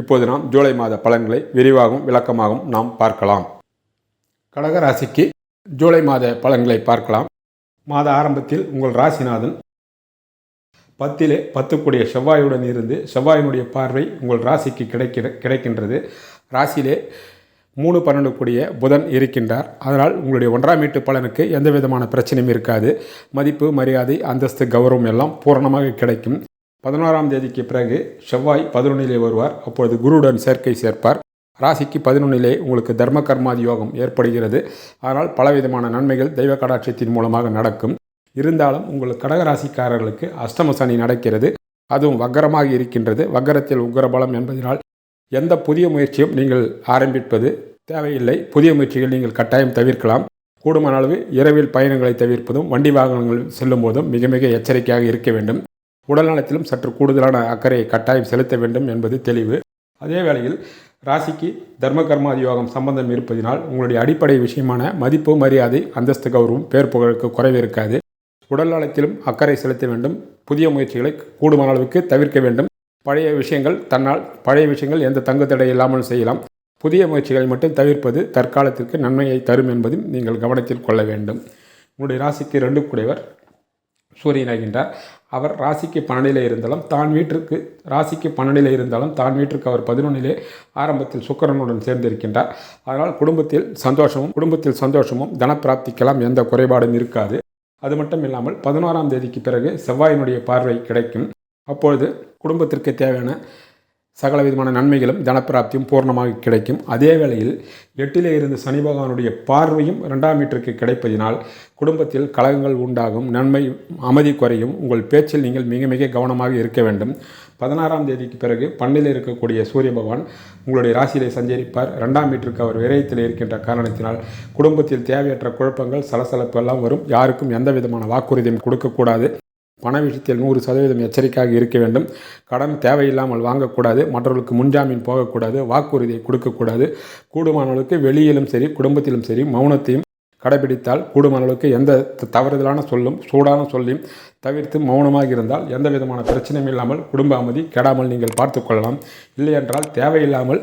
இப்போது நாம் ஜூலை மாத பலன்களை விரிவாகவும் விளக்கமாகவும் நாம் பார்க்கலாம். கடக ராசிக்கு ஜூலை மாத பலன்களை பார்க்கலாம். மாத ஆரம்பத்தில் உங்கள் ராசிநாதன் பத்திலே பத்துக்குடைய செவ்வாயுடன் இருந்து செவ்வாயினுடைய பார்வை உங்கள் ராசிக்கு கிடைக்கிற கிடைக்கின்றது. ராசியிலே மூணு பன்னெண்டு கூடிய புதன் இருக்கின்றார். அதனால் உங்களுடைய ஒன்றாம் வீட்டு பலனுக்கு எந்த விதமான பிரச்சனையும் இருக்காது. மதிப்பு மரியாதை அந்தஸ்து கௌரவம் எல்லாம் பூரணமாக கிடைக்கும். பதினோராம் தேதிக்கு பிறகு செவ்வாய் பதினொன்னிலே வருவார். அப்பொழுது குருவுடன் சேர்க்கை சேர்ப்பார். ராசிக்கு பதினொன்னிலே உங்களுக்கு தர்ம கர்மாதி யோகம் ஏற்படுகிறது. ஆனால் பலவிதமான நன்மைகள் தெய்வ கடாட்சியத்தின் மூலமாக நடக்கும். இருந்தாலும் உங்கள் கடகராசிக்காரர்களுக்கு அஷ்டம சனி நடக்கிறது. அதுவும் வக்கரமாக இருக்கின்றது. வக்கரத்தில் உக்கரபலம் என்பதனால் எந்த புதிய முயற்சியும் நீங்கள் ஆரம்பிப்பது தேவையில்லை. புதிய முயற்சிகள் நீங்கள் கட்டாயம் தவிர்க்கலாம். கூடுமான அளவு இரவில் பயணங்களை தவிர்ப்பதும் வண்டி வாகனங்கள் செல்லும் போதும் மிக மிக எச்சரிக்கையாக இருக்க வேண்டும். உடல்நலத்திலும் சற்று கூடுதலான அக்கறையை கட்டாயம் செலுத்த வேண்டும் என்பது தெளிவு. அதே வேளையில் ராசிக்கு தர்ம கர்மாதியோகம் சம்பந்தம் இருப்பதினால் உங்களுடைய அடிப்படை விஷயமான மதிப்பு மரியாதை அந்தஸ்து கௌரவம் பேர் புகழுக்கு குறைவு இருக்காது. உடல் நலத்திலும் அக்கறை செலுத்த வேண்டும். புதிய முயற்சிகளை கூடுமான அளவுக்கு தவிர்க்க வேண்டும். பழைய விஷயங்கள் தன்னால் பழைய விஷயங்கள் எந்த தங்கு தடை இல்லாமல் செய்யலாம். புதிய முயற்சிகளை மட்டும் தவிர்ப்பது தற்காலத்திற்கு நன்மையை தரும் என்பதும் நீங்கள் கவனத்தில் கொள்ள வேண்டும். உங்களுடைய ராசிக்கு ரெண்டு கூடையவர். சூரியனாகின்றார் அவர் ராசிக்கு பன்னெண்டிலே இருந்தாலும் தான் வீட்டிற்கு ராசிக்கு பன்னெண்டிலே இருந்தாலும் தான் வீட்டிற்கு அவர் பதினொன்றிலே ஆரம்பத்தில் சுக்கரனுடன் சேர்ந்திருக்கின்றார். அதனால் குடும்பத்தில் சந்தோஷமும் குடும்பத்தில் சந்தோஷமும் தனப்பிராப்திக்கெல்லாம் எந்த குறைபாடும் இருக்காது. அது மட்டும் இல்லாமல் பதினோராம் தேதிக்கு பிறகு செவ்வாயினுடைய பார்வை கிடைக்கும். அப்பொழுது குடும்பத்திற்கு தேவையான சகல விதமான நன்மைகளும் தனப்பிராப்தியும் பூர்ணமாக கிடைக்கும். அதே வேளையில் எட்டிலே இருந்து சனி பகவானுடைய பார்வையும் ரெண்டாம் மீட்டருக்கு கிடைப்பதினால் குடும்பத்தில் கலகங்கள் உண்டாகும் நன்மை அமைதி குறையும். உங்கள் பேச்சில் நீங்கள் மிக மிக கவனமாக இருக்க வேண்டும். பதினாறாம் தேதிக்கு பிறகு பண்ணில் இருக்கக்கூடிய சூரிய பகவான் உங்களுடைய ராசியிலே சஞ்சரிப்பார். ரெண்டாம் மீட்டருக்கு அவர் விரயத்தில் இருக்கின்ற காரணத்தினால் குடும்பத்தில் தேவையற்ற குழப்பங்கள் சலசலப்பு எல்லாம் வரும். யாருக்கும் எந்த விதமான வாக்குறுதியும் கொடுக்கக்கூடாது. பண விஷயத்தில் நூறு சதவீதம் எச்சரிக்கையாக இருக்க வேண்டும். கடன் தேவையில்லாமல் வாங்கக்கூடாது. மற்றவர்களுக்கு முன்ஜாமீன் போகக்கூடாது. வாக்குறுதியை கொடுக்கக்கூடாது. கூடுமானவர்களுக்கு வெளியிலும் சரி குடும்பத்திலும் சரி மௌனத்தையும் கடைபிடித்தால் கூடுமானவர்களுக்கு எந்த தவறுதலான சொல்லும் சூடான சொல்லையும் தவிர்த்து மௌனமாக இருந்தால் எந்த விதமான பிரச்சனையும் இல்லாமல் குடும்ப அமைதி கெடாமல் நீங்கள் பார்த்து கொள்ளலாம். இல்லையென்றால் தேவையில்லாமல்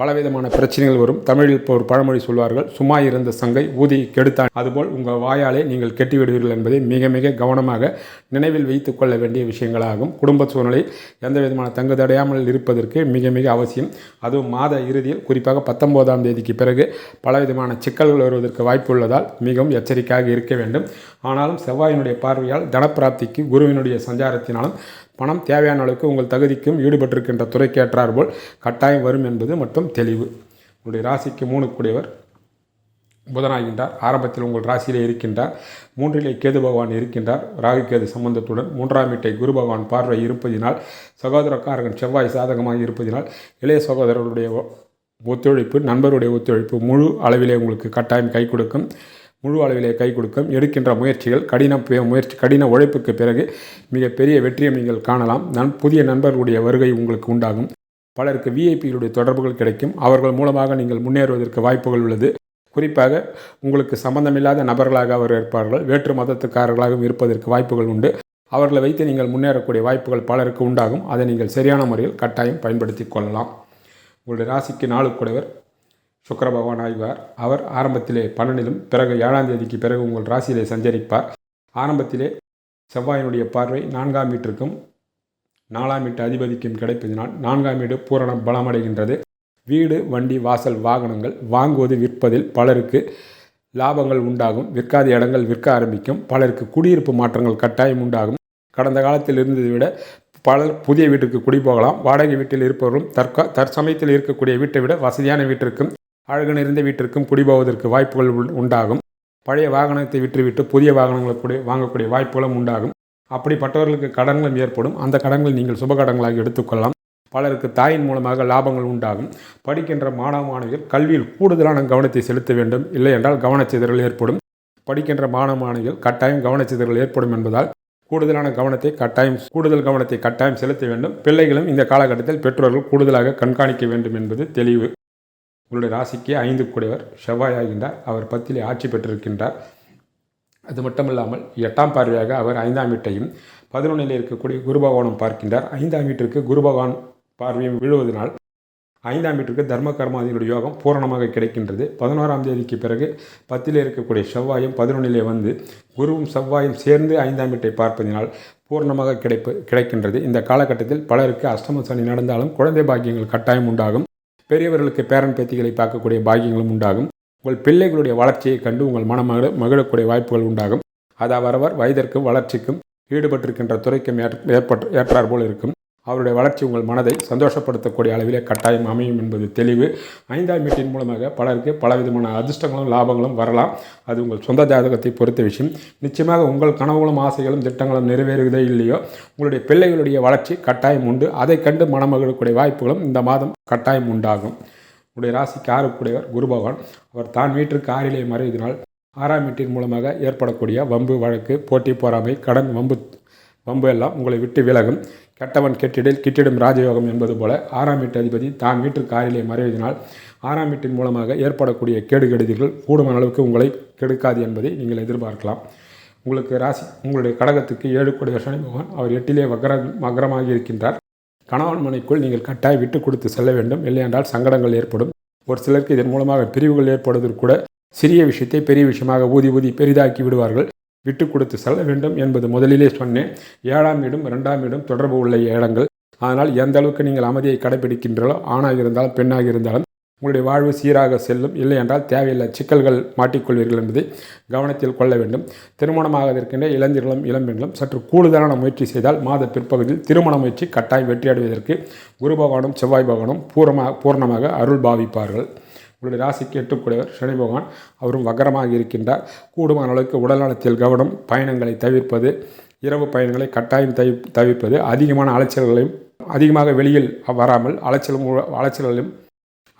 பலவிதமான பிரச்சனைகள் வரும். தமிழில் இப்போ ஒரு பழமொழி சொல்வார்கள் சும்மா இருந்த சங்கை ஊதி கெடுத்தான். அதுபோல் உங்கள் வாயாலே நீங்கள் கெட்டிவிடுவீர்கள் என்பதை மிக மிக கவனமாக நினைவில் வைத்து கொள்ள வேண்டிய விஷயங்களாகும். குடும்ப சூழ்நிலை எந்த விதமான தங்கு தடையாமல் இருப்பதற்கு மிக மிக அவசியம். அதுவும் மாத இறுதியில் குறிப்பாக பத்தொம்போதாம் தேதிக்கு பிறகு பலவிதமான சிக்கல்கள் வருவதற்கு வாய்ப்பு உள்ளதால் மிகவும் எச்சரிக்கையாக இருக்க வேண்டும். ஆனாலும் செவ்வாயினுடைய பார்வையால் தனப்பிராப்திக்கு குருவினுடைய சஞ்சாரத்தினாலும் பணம் தேவையான அளவுக்கு உங்கள் தகுதிக்கும் ஈடுபட்டிருக்கின்ற துறைக்கு ஏற்றார் போல் கட்டாயம் வரும் என்பது மட்டும் தெளிவு. உங்களுடைய ராசிக்கு மூணு கூடியவர் புதனாகின்றார். ஆரம்பத்தில் உங்கள் ராசியிலே இருக்கின்றார். மூன்றிலே கேது பகவான் இருக்கின்றார். ராகு கேது சம்பந்தத்துடன் மூன்றாம் வீட்டை குரு பகவான் பார்வை இருப்பதினால் சகோதரக்காரகன் செவ்வாய் சாதகமாக இருப்பதினால் இளைய சகோதரருடைய ஒத்துழைப்பு நண்பருடைய ஒத்துழைப்பு முழு அளவிலே உங்களுக்கு கட்டாயம் கை கொடுக்கும். முழு அளவிலே கை கொடுக்கும் எடுக்கின்ற முயற்சிகள் கடின முயற்சி கடின உழைப்புக்கு பிறகு மிகப்பெரிய வெற்றியை நீங்கள் காணலாம். நன் புதிய நண்பர்களுடைய வருகை உங்களுக்கு உண்டாகும். பலருக்கு விஐபிகளுடைய தொடர்புகள் கிடைக்கும். அவர்கள் மூலமாக நீங்கள் முன்னேறுவதற்கு வாய்ப்புகள் உள்ளது. குறிப்பாக உங்களுக்கு சம்பந்தமில்லாத நபர்களாக அவர் இருப்பார்கள். வேற்று மதத்துக்காரர்களாகவும் இருப்பதற்கு வாய்ப்புகள் உண்டு. அவர்களை வைத்து நீங்கள் முன்னேறக்கூடிய வாய்ப்புகள் பலருக்கு உண்டாகும். அதை நீங்கள் சரியான முறையில் கட்டாயம் பயன்படுத்தி கொள்ளலாம். உங்களுடைய ராசிக்கு நாளுக்குடையவர் சுக்கர பகவான் ஆய்வார் அவர் ஆரம்பத்திலே பன்னெண்டிலும் பிறகு ஏழாம் தேதிக்கு பிறகு உங்கள் ராசியிலே சஞ்சரிப்பார். ஆரம்பத்திலே செவ்வாயினுடைய பார்வை நான்காம் வீட்டிற்கும் நாலாம் வீட்டு அதிபதிக்கும் கிடைப்பதினால் நான்காம் வீடு பூரணம் பலமடைகின்றது. வீடு வண்டி வாசல் வாகனங்கள் வாங்குவது விற்பதில் பலருக்கு லாபங்கள் உண்டாகும். விற்காத இடங்கள் விற்க ஆரம்பிக்கும். பலருக்கு குடியிருப்பு மாற்றங்கள் கட்டாயம் உண்டாகும். கடந்த காலத்தில் இருந்ததை விட பலர் புதிய வீட்டுக்கு குடி போகலாம் வாடகை வீட்டில் இருப்பவர்களும் தற்கா தற்சமயத்தில் இருக்கக்கூடிய வீட்டை விட வசதியான வீட்டிற்கும் அழகு நிறைந்த வீட்டிற்கும் குடிபோவதற்கு வாய்ப்புகள் உண்டாகும். பழைய வாகனத்தை விற்றுவிட்டு புதிய வாகனங்களை கூட வாங்கக்கூடிய வாய்ப்புகளும் உண்டாகும். அப்படிப்பட்டவர்களுக்கு கடன்களும் ஏற்படும். அந்த கடன்கள் நீங்கள் சுப கடன்களாக எடுத்துக்கொள்ளலாம். பலருக்கு தாயின் மூலமாக லாபங்கள் உண்டாகும். படிக்கின்ற மாணவ மாணவிகள் கல்வியில் கூடுதலான கவனத்தை செலுத்த வேண்டும். இல்லை என்றால் கவனச்சிதறல் ஏற்படும். படிக்கின்ற மாணவ மாணவிகள் கட்டாயம் கவனச்சிதறல் ஏற்படும் என்பதால் கூடுதலான கவனத்தை கட்டாயம் கூடுதல் கவனத்தை கட்டாயம் செலுத்த வேண்டும். பிள்ளைகளும் இந்த காலகட்டத்தில் பெற்றோர்கள் கூடுதலாக கண்காணிக்க வேண்டும் என்பது தெளிவு. உங்களுடைய ராசிக்கு ஐந்து கூடையவர் செவ்வாய் ஆகின்றார் அவர் பத்திலே ஆட்சி பெற்றிருக்கின்றார். அது மட்டுமில்லாமல் எட்டாம் பார்வையாக அவர் ஐந்தாம் வீட்டையும் பதினொன்றில் இருக்கக்கூடிய குருபகவானும் பார்க்கின்றார். ஐந்தாம் வீட்டிற்கு குருபகவான் பார்வையும் விழுவதனால் ஐந்தாம் வீட்டிற்கு தர்ம கர்மாதியினுடைய யோகம் பூரணமாக கிடைக்கின்றது. பதினோராம் தேதிக்கு பிறகு பத்திலே இருக்கக்கூடிய செவ்வாயும் பதினொன்றிலே வந்து குருவும் செவ்வாயும் சேர்ந்து ஐந்தாம் வீட்டை பார்ப்பதினால் பூர்ணமாக கிடைப்பு கிடைக்கின்றது. இந்த காலகட்டத்தில் பலருக்கு அஷ்டம சனி நடந்தாலும் குழந்தை பாக்கியங்கள் கட்டாயம் உண்டாகும். பெரியவர்களுக்கு பேரன் பேத்திகளை பார்க்கக்கூடிய பாக்கியங்களும் உண்டாகும். உங்கள் பிள்ளைகளுடைய வளர்ச்சியை கண்டு உங்கள் மனம் மகிழ மகிழக்கூடிய வாய்ப்புகள் உண்டாகும். அது அவரவர் வயதிற்கும் வளர்ச்சிக்கும் ஈடுபட்டிருக்கின்ற துறைக்கும் ஏற்பட்டு ஏற்றார் போல் இருக்கும். அவருடைய வளர்ச்சி உங்கள் மனதை சந்தோஷப்படுத்தக்கூடிய அளவிலே கட்டாயம் அமையும் என்பது தெளிவு. ஐந்தாம் வீட்டின் மூலமாக பலருக்கு பலவிதமான அதிர்ஷ்டங்களும் லாபங்களும் வரலாம். அது உங்கள் சொந்த ஜாதகத்தை பொறுத்த விஷயம். நிச்சயமாக உங்கள் கனவுகளும் ஆசைகளும் திட்டங்களும் நிறைவேறுவதே இல்லையோ உங்களுடைய பிள்ளைகளுடைய வளர்ச்சி கட்டாயம் உண்டு. அதை கண்டு மனமகிழக்கூடிய வாய்ப்புகளும் இந்த மாதம் கட்டாயம் உண்டாகும். உடைய ராசிக்கு ஆறுக்குடையவர் குரு பகவான். அவர் தான் வீட்டிற்கு ஆறிலே மறைவதனால் ஆறாம் வீட்டின் மூலமாக ஏற்படக்கூடிய வம்பு வழக்கு போட்டி போராமை கடன் வம்பு வம்பு எல்லாம் உங்களை விட்டு விலகும். கெட்டவன் கெட்டிடில் கிட்டிடும் ராஜயோகம் என்பது போல ஆறாம் வீட்டு அதிபதி தான் வீட்டு காரிலே மறைவதனால் ஆறாம் வீட்டின் மூலமாக ஏற்படக்கூடிய கேடுகெடுதிகள் கூடுமான அளவுக்கு உங்களை கெடுக்காது என்பதை நீங்கள் எதிர்பார்க்கலாம். உங்களுக்கு ராசி உங்களுடைய கடகத்துக்கு ஏழு கோடி சனி பகவான் அவர் எட்டிலே வக்ர வக்கரமாகி இருக்கின்றார். கணவன் மனைக்குள் நீங்கள் கட்டாய் விட்டு கொடுத்து செல்ல வேண்டும். இல்லையென்றால் சங்கடங்கள் ஏற்படும். ஒரு சிலருக்கு இதன் மூலமாக பிரிவுகள் ஏற்படுவதற்கு கூட சிறிய விஷயத்தை பெரிய விஷயமாக ஊதி ஊதி பெரிதாக்கி விடுவார்கள். விட்டு கொடுத்து செல்ல வேண்டும் என்பது முதலிலே சொன்னேன். ஏழாம் இடம் இரண்டாம் இடம் தொடர்பு உள்ள இடங்கள் ஆனால் எந்த அளவுக்கு நீங்கள் அமைதியை கடைபிடிக்கின்றீர்களோ ஆணாக இருந்தாலும் பெண்ணாக இருந்தாலும் உங்களுடைய வாழ்வு சீராக செல்லும். இல்லை என்றால் தேவையில்லை சிக்கல்கள் மாட்டிக்கொள்வீர்கள் என்பதை கவனத்தில் கொள்ள வேண்டும். திருமணமாக இருக்கின்ற இளைஞர்களும் இளம்பெண்களும் சற்று கூடுதலான முயற்சி செய்தால் மாத பிற்பகுதியில் திருமண முயற்சி கட்டாயம் வெற்றியடைவதற்கு குரு பகவானும் செவ்வாய் பகவானும் பூரமாக பூர்ணமாக அருள் பாவிப்பார்கள். உங்களுடைய ராசிக்கு எட்டுக்குடையவர் சனி பகவான் அவரும் வக்கரமாக இருக்கின்றார். கூடுமான அளவுக்கு உடல்நலத்தில் கவனம் பயணங்களை தவிர்ப்பது இரவு பயணங்களை கட்டாயம் தவி தவிர்ப்பது அதிகமான அலைச்சல்களையும் அதிகமாக வெளியில் வராமல் அலைச்சலும் அலைச்சல்களையும்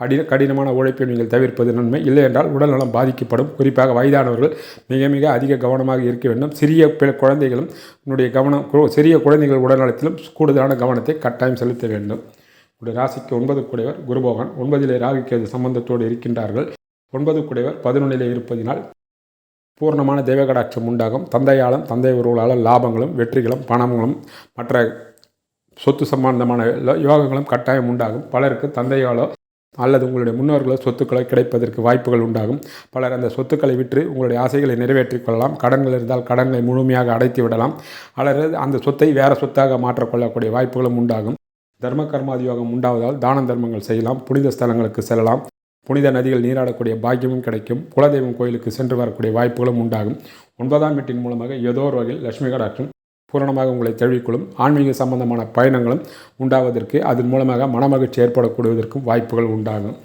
அடி கடினமான உழைப்பை நீங்கள் தவிர்ப்பது நன்மை. இல்லை என்றால் உடல்நலம் பாதிக்கப்படும். குறிப்பாக வயதானவர்கள் மிக மிக அதிக கவனமாக இருக்க வேண்டும். சிறிய குழந்தைகளும் உன்னுடைய கவனம் சிறிய குழந்தைகள் உடல்நலத்திலும் கூடுதலான கவனத்தை கட்டாயம் செலுத்த வேண்டும். உடைய ராசிக்கு ஒன்பது குடைவர் குருபோகன். ஒன்பதிலே ராகுக்கேது சம்பந்தத்தோடு இருக்கின்றார்கள். ஒன்பது குடைவர் பதினொன்றிலே இருப்பதினால் பூர்ணமான தெய்வகடாட்சம் உண்டாகும். தந்தையாலும் தந்தை உறவுகளால் லாபங்களும் வெற்றிகளும் பணங்களும் மற்ற சொத்து சம்பந்தமான யோகங்களும் கட்டாயம் உண்டாகும். பலருக்கு தந்தையாலோ அல்லது உங்களுடைய முன்னோர்களோ சொத்துக்களை கிடைப்பதற்கு வாய்ப்புகள் உண்டாகும். பலர் அந்த சொத்துக்களை விற்று உங்களுடைய ஆசைகளை நிறைவேற்றிக் கொள்ளலாம். கடன்கள் இருந்தால் கடன்களை முழுமையாக அடைத்து விடலாம். அல்லது அந்த சொத்தை வேறு சொத்தாக மாற்றக்கொள்ளக்கூடிய வாய்ப்புகளும் உண்டாகும். தர்ம கர்மாதியோகம் உண்டாவதால் தான தர்மங்கள் செய்யலாம் புனித ஸ்தலங்களுக்கு செல்லலாம். புனித நதிகள் நீராடக்கூடிய பாக்கியமும் கிடைக்கும். குலதெய்வம் கோயிலுக்கு சென்று வரக்கூடிய வாய்ப்புகளும் உண்டாகும். ஒன்பதாம் வீட்டின் மூலமாக ஏதோ ஒரு வகையில் லட்சுமி கடாற்றும் பூரணமாக உங்களை தழுவிக்கொள்ளும். ஆன்மீக சம்பந்தமான பயணங்களும் உண்டாவதற்கு அதன் மூலமாக மனமகிழ்ச்சி ஏற்படக்கூடியதற்கும் வாய்ப்புகள் உண்டாகும்.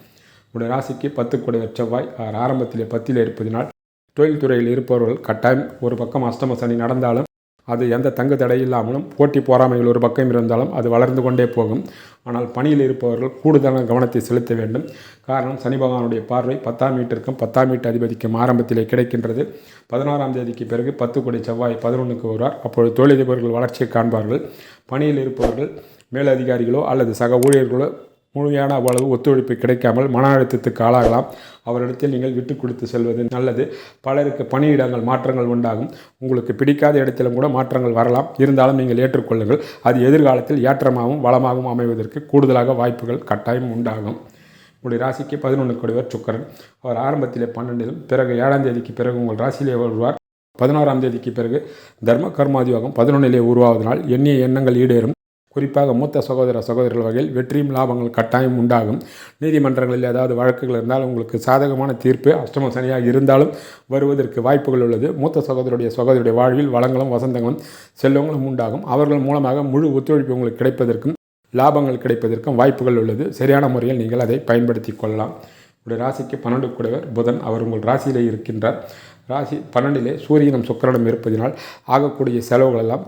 உடைய ராசிக்கு பத்து கூடிய செவ்வாய் ஆரம்பத்திலே பத்தில் இருப்பதினால் தொழில்துறையில் இருப்பவர்கள் கட்டாயம் ஒரு பக்கம் அஷ்டம சனி நடந்தாலும் அது எந்த தங்கு தடை இல்லாமலும் போட்டி போராமைகள் ஒரு பக்கம் இருந்தாலும் அது வளர்ந்து கொண்டே போகும். ஆனால் பணியில் இருப்பவர்கள் கூடுதலான கவனத்தை செலுத்த வேண்டும். காரணம் சனி பகவானுடைய பார்வை பத்தாம் வீட்டிற்கும் பத்தாம் வீட்டு அதிபதிக்கும் ஆரம்பத்திலே கிடைக்கின்றது. பதினாறாம் தேதிக்கு பிறகு பத்து கோடி செவ்வாய் பதினொன்றுக்கு வருவார். அப்பொழுது தொழிலதிபர்கள் வளர்ச்சியை காண்பார்கள். பணியில் இருப்பவர்கள் மேலதிகாரிகளோ அல்லது சக ஊழியர்களோ முழுமையான அவ்வளவு ஒத்துழைப்பு கிடைக்காமல் மன அழுத்தத்துக்கு ஆளாகலாம். அவரிடத்தில் நீங்கள் விட்டு கொடுத்து செல்வது நல்லது. பலருக்கு பணியிடங்கள் மாற்றங்கள் உண்டாகும். உங்களுக்கு பிடிக்காத இடத்திலும் கூட மாற்றங்கள் வரலாம். இருந்தாலும் நீங்கள் ஏற்றுக்கொள்ளுங்கள். அது எதிர்காலத்தில் ஏற்றமாகவும் வளமாகவும் அமைவதற்கு கூடுதலாக வாய்ப்புகள் கட்டாயம் உண்டாகும். உங்களுடைய ராசிக்கு பதினொன்று கொடுவர் சுக்கரன். அவர் ஆரம்பத்திலே பன்னெண்டிலும் பிறகு ஏழாம் தேதிக்கு பிறகு உங்கள் ராசியிலே வருவார். பதினோராம் தேதிக்கு பிறகு தர்ம கர்மாதியோகம் பதினொன்றிலே உருவாவதனால் எண்ணிய எண்ணங்கள் ஈடேறும். குறிப்பாக மூத்த சகோதர சகோதரர்கள் வகையில் வெற்றியும் லாபங்கள் கட்டாயம் உண்டாகும். நீதிமன்றங்களில் ஏதாவது வழக்குகள் இருந்தால் உங்களுக்கு சாதகமான தீர்ப்பு அஷ்டம சனியாக இருந்தாலும் வருவதற்கு வாய்ப்புகள் உள்ளது. மூத்த சகோதரருடைய சகோதரருடைய வாழ்வில் வளங்களும் வசந்தங்களும் செல்வங்களும் உண்டாகும். அவர்கள் மூலமாக முழு ஒத்துழைப்பு உங்களுக்கு கிடைப்பதற்கும் லாபங்கள் கிடைப்பதற்கும் வாய்ப்புகள் உள்ளது. சரியான முறையில் நீங்கள் அதை பயன்படுத்தி கொள்ளலாம். உடைய ராசிக்கு பன்னெண்டு கூடவர் புதன். அவர் உங்கள் ராசியிலே இருக்கின்றார். ராசி பன்னெண்டிலே சூரியனும் சுக்கரனும் இருப்பதினால் ஆகக்கூடிய செலவுகள் எல்லாம்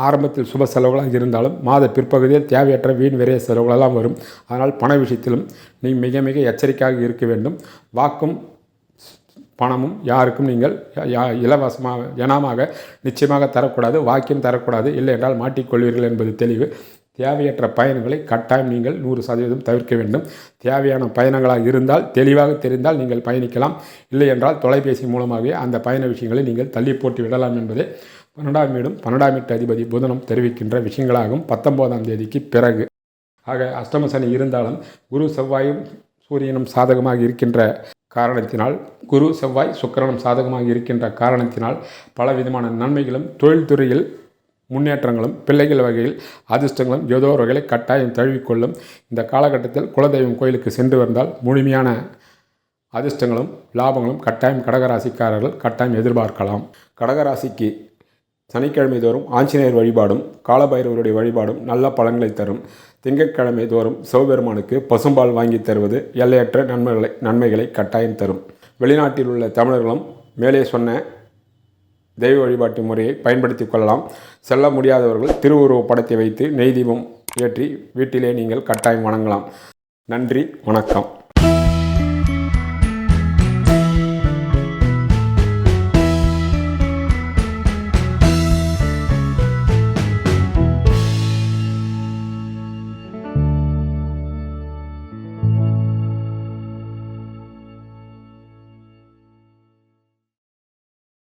ஆரம்பத்தில் சுப செலவுகளாக இருந்தாலும் மாத பிற்பகுதியில் தேவையற்ற வீண் விரைய செலவுகளெல்லாம் வரும். அதனால் பண விஷயத்திலும் நீ மிக மிக எச்சரிக்கையாக இருக்க வேண்டும். வாக்கும் பணமும் யாருக்கும் நீங்கள் யா- இலவசமாக இனமாக நிச்சயமாக தரக்கூடாது வாக்கியம் தரக்கூடாது. இல்லை என்றால் மாட்டிக்கொள்வீர்கள் என்பது தெளிவு. தேவையற்ற பயணங்களை கட்டாயம் நீங்கள் நூறு சதவீதம் தவிர்க்க வேண்டும். தேவையான பயணங்களாக இருந்தால் தெளிவாக தெரிந்தால் நீங்கள் பயணிக்கலாம். இல்லை என்றால் தொலைபேசி மூலமாகவே அந்த பயண விஷயங்களை நீங்கள் தள்ளி போட்டு விடலாம் என்பதை பன்னெண்டாம் வீடும் பன்னெண்டாம் வீட்டு அதிபதி புதனும் தெரிவிக்கின்ற விஷயங்களாகும் பத்தொன்பதாம் தேதிக்கு பிறகு. ஆக அஷ்டம சனி இருந்தாலும் குரு செவ்வாயும் சூரியனும் சாதகமாக இருக்கின்ற காரணத்தினால் குரு செவ்வாய் சுக்கிரனும் சாதகமாக இருக்கின்ற காரணத்தினால் பல விதமான நன்மைகளும் தொழில்துறையில் முன்னேற்றங்களும் பிள்ளைகள் வகையில் அதிர்ஷ்டங்களும் ஏதோ ஒரு வகையில் கட்டாயம் தழுவிக்கொள்ளும். இந்த காலகட்டத்தில் குலதெய்வம் கோயிலுக்கு சென்று வந்தால் முழுமையான அதிர்ஷ்டங்களும் லாபங்களும் கட்டாயம் கடகராசிக்காரர்கள் கட்டாயம் எதிர்பார்க்கலாம். கடகராசிக்கு சனிக்கிழமை தோறும் ஆஞ்சநேயர் வழிபாடும் காலபைரவருடைய வழிபாடும் நல்ல பலன்களை தரும். திங்கட்கிழமை தோறும் சிவபெருமானுக்கு பசும்பால் வாங்கி தருவது எல்லையற்ற நன்மைகளை நன்மைகளை கட்டாயம் தரும். வெளிநாட்டில் உள்ள தமிழர்களும் மேலே சொன்ன தெய்வ வழிபாட்டு முறையை பயன்படுத்தி கொள்ளலாம். செல்ல முடியாதவர்கள் திருவுருவ படத்தை வைத்து நெய் தீபம் ஏற்றி வீட்டிலே நீங்கள் கட்டாயம் வணங்கலாம். நன்றி வணக்கம்.